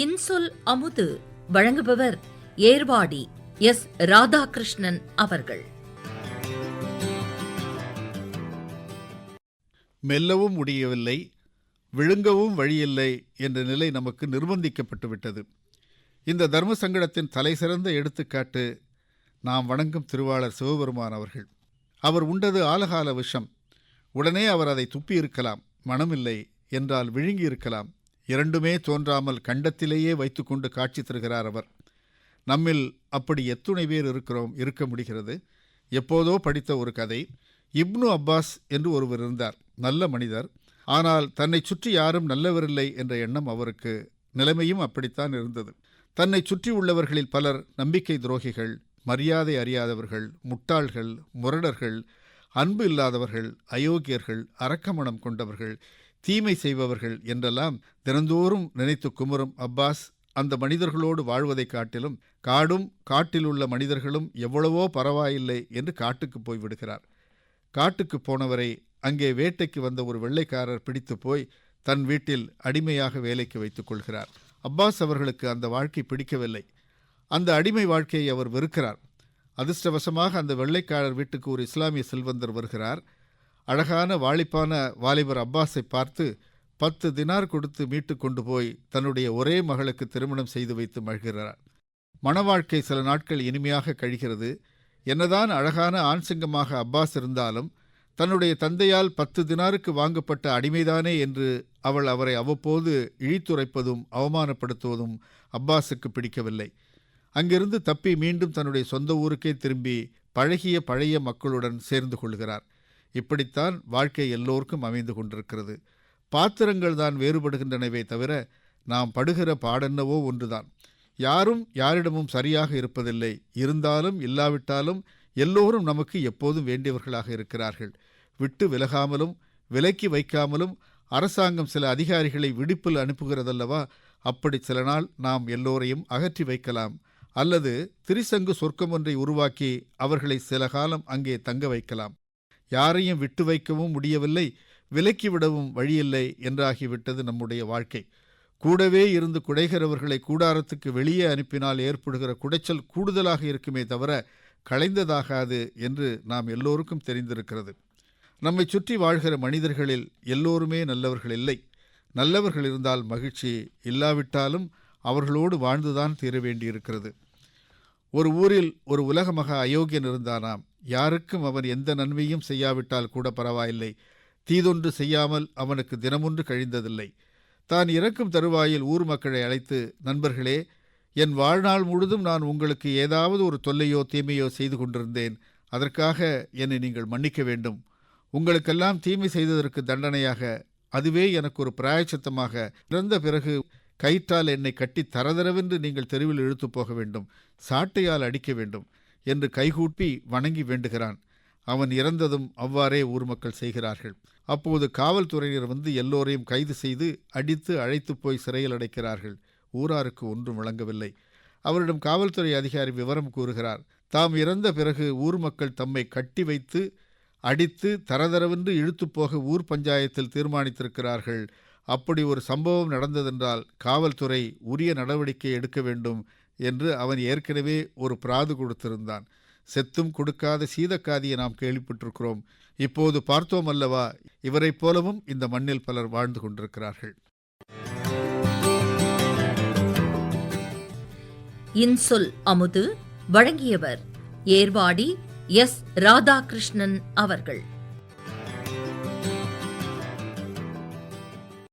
இன்சொல் அமுது வழங்குபவர் ஏர்வாடி எஸ் ராதாகிருஷ்ணன் அவர்கள். மெல்லவும் முடியவில்லை விழுங்கவும் வழியில்லை என்ற நிலை நமக்கு நிர்பந்திக்கப்பட்டுவிட்டது. இந்த தர்ம சங்கடத்தின் தலைசிறந்த எடுத்துக்காட்டு நாம் வணங்கும் திருவாளர் சிவபெருமான் அவர்கள். அவர் உண்டது ஆலகால விஷம். உடனே அவர் அதை துப்பியிருக்கலாம். மனமில்லை என்றால் விழுங்கியிருக்கலாம். இரண்டுமே தோன்றாமல் கண்டத்திலேயே வைத்துக்கொண்டு காட்சி தருகிறார் அவர். நம்மில் அப்படி எத்துணை பேர் இருக்கிறோம் இருக்க முடிகிறது. எப்போதோ படித்த ஒரு கதை இப்னு அப்பாஸ் என்று ஒருவர் இருந்தார் நல்ல மனிதர். ஆனால் தன்னை சுற்றி யாரும் நல்லவரில்லை என்ற எண்ணம் அவருக்கு நிலைமையும் அப்படித்தான் இருந்தது. தன்னை சுற்றி உள்ளவர்களில் பலர் நம்பிக்கை துரோகிகள் மரியாதை அறியாதவர்கள் முட்டாள்கள் முரடர்கள் அன்பு இல்லாதவர்கள் அயோக்கியர்கள் அரக்கமணம் கொண்டவர்கள் தீமை செய்பவர்கள் என்றெல்லாம் தினந்தோறும் நினைத்து குமுறும் அப்பாஸ் அந்த மனிதர்களோடு வாழ்வதைக் காட்டிலும் காடும் காட்டிலுள்ள மனிதர்களும் எவ்வளவோ பரவாயில்லை என்று காட்டுக்கு போய் விடுகிறார். காட்டுக்கு போனவரை அங்கே வேட்டைக்கு வந்த ஒரு வெள்ளைக்காரர் பிடித்து போய் தன் வீட்டில் அடிமையாக வேலைக்கு வைத்துக் கொள்கிறார். அப்பாஸ் அவர்களுக்கு அந்த வாழ்க்கை பிடிக்கவில்லை. அந்த அடிமை வாழ்க்கையை அவர் வெறுக்கிறார். அதிர்ஷ்டவசமாக அந்த வெள்ளைக்காரர் வீட்டுக்கு ஒரு இஸ்லாமிய செல்வந்தர் வருகிறார். அழகான வாலிப்பான வாலிபர் அப்பாஸை பார்த்து பத்து தினார் கொடுத்து மீட்டு கொண்டு போய் தன்னுடைய ஒரே மகளுக்கு திருமணம் செய்து வைத்து மழ்கிறார் மணவாழ்க்கை சில நாட்கள் இனிமையாக கழிகிறது. என்னதான் அழகான ஆண் சிங்கமாக அப்பாஸ் இருந்தாலும் தன்னுடைய தந்தையால் பத்து தினாருக்கு வாங்கப்பட்ட அடிமைதானே என்று அவள் அவரை அவ்வப்போது இழித்துரைப்பதும் அவமானப்படுத்துவதும் அப்பாஸுக்கு பிடிக்கவில்லை. அங்கிருந்து தப்பி மீண்டும் தன்னுடைய சொந்த ஊருக்கே திரும்பி பழகிய பழைய மக்களுடன் சேர்ந்து கொள்கிறார். இப்படித்தான் வாழ்க்கை எல்லோருக்கும் அமைந்து கொண்டிருக்கிறது. பாத்திரங்கள் தான் வேறுபடுகின்றனவே தவிர நாம் படுகிற பாடென்னவோ ஒன்றுதான். யாரும் யாரிடமும் சரியாக இருப்பதில்லை. இருந்தாலும் இல்லாவிட்டாலும் எல்லோரும் நமக்கு எப்போதும் வேண்டியவர்களாக இருக்கிறார்கள். விட்டு விலகாமலும் விலக்கி வைக்காமலும் அரசாங்கம் சில அதிகாரிகளை விடுப்பில் அனுப்புகிறதல்லவா? அப்படி சில நாள் நாம் எல்லோரையும் அகற்றி வைக்கலாம். அல்லது திரிசங்கு சொர்க்கம் ஒன்றை உருவாக்கி அவர்களை சில காலம் அங்கே தங்க வைக்கலாம். யாரையும் விட்டு வைக்கவும் முடியவில்லை விலக்கிவிடவும் வழியில்லை என்றாகிவிட்டது நம்முடைய வாழ்க்கை. கூடவே இருந்து குடைகிறவர்களை கூடாரத்துக்கு வெளியே அனுப்பினால் ஏற்படுகிற குடைச்சல் கூடுதலாக இருக்குமே தவிர களைந்ததாகாது என்று நாம் எல்லோருக்கும் தெரிந்திருக்கிறது. நம்மை சுற்றி வாழ்கிற மனிதர்களில் எல்லோருமே நல்லவர்கள் இல்லை. நல்லவர்கள் இருந்தால் மகிழ்ச்சி இல்லாவிட்டாலும் அவர்களோடு வாழ்ந்துதான் தீர வேண்டியிருக்கிறது. ஒரு ஊரில் ஒரு உலக மகா அயோக்கியன் இருந்தானாம். யாருக்கும் அவன் எந்த நன்மையும் செய்யாவிட்டால் கூட பரவாயில்லை. தீதொன்று செய்யாமல் அவனுக்கு தினமொன்று கழிந்ததில்லை. தான் இறக்கும் தருவாயில் ஊர் மக்களை அழைத்து நண்பர்களே என் வாழ்நாள் முழுதும் நான் உங்களுக்கு ஏதாவது ஒரு தொல்லையோ தீமையோ செய்து கொண்டிருந்தேன். அதற்காக என்னை நீங்கள் மன்னிக்க வேண்டும். உங்களுக்கெல்லாம் தீமை செய்ததற்கு தண்டனையாக அதுவே எனக்கு ஒரு பிராயச்சத்தமாக. இறந்த பிறகு கயிற்றால் என்னை கட்டி தரதரவென்று நீங்கள் தெருவில் இழுத்து போக வேண்டும். சாட்டையால் அடிக்க வேண்டும். என்று கைகூப்பி வணங்கி வேண்டுகிறான். அவன் இறந்ததும் அவ்வாறே ஊர் மக்கள் செய்கிறார்கள். அப்போது காவல்துறையினர் வந்து எல்லோரையும் கைது செய்து அடித்து அழைத்து போய் சிறையில் அடைக்கிறார்கள். ஊராருக்கு ஒன்றும் வழங்கவில்லை அவரிடம் காவல்துறை அதிகாரி விவரம் கூறுகிறார். தாம் இறந்த பிறகு ஊர் மக்கள் தம்மை கட்டி வைத்து அடித்து தரதரவென்று இழுத்து போக ஊர் பஞ்சாயத்தில் தீர்மானித்திருக்கிறார்கள். அப்படி ஒரு சம்பவம் நடந்ததென்றால் காவல்துறை உரிய நடவடிக்கை எடுக்க வேண்டும் என்று அவன் ஏற்கனவே ஒரு பிராது கொடுத்திருந்தான். செத்தும் கொடுக்காத சீதக்காதியை நாம் கேள்விப்பட்டிருக்கிறோம். இப்போது பார்த்தோம் அல்லவா? இவரைப் போலவும் இந்த மண்ணில் பலர் வாழ்ந்து கொண்டிருக்கிறார்கள். இன்சொல் அமுது வழங்கியவர் ஏர்வாடி எஸ். ராதாகிருஷ்ணன் அவர்கள்.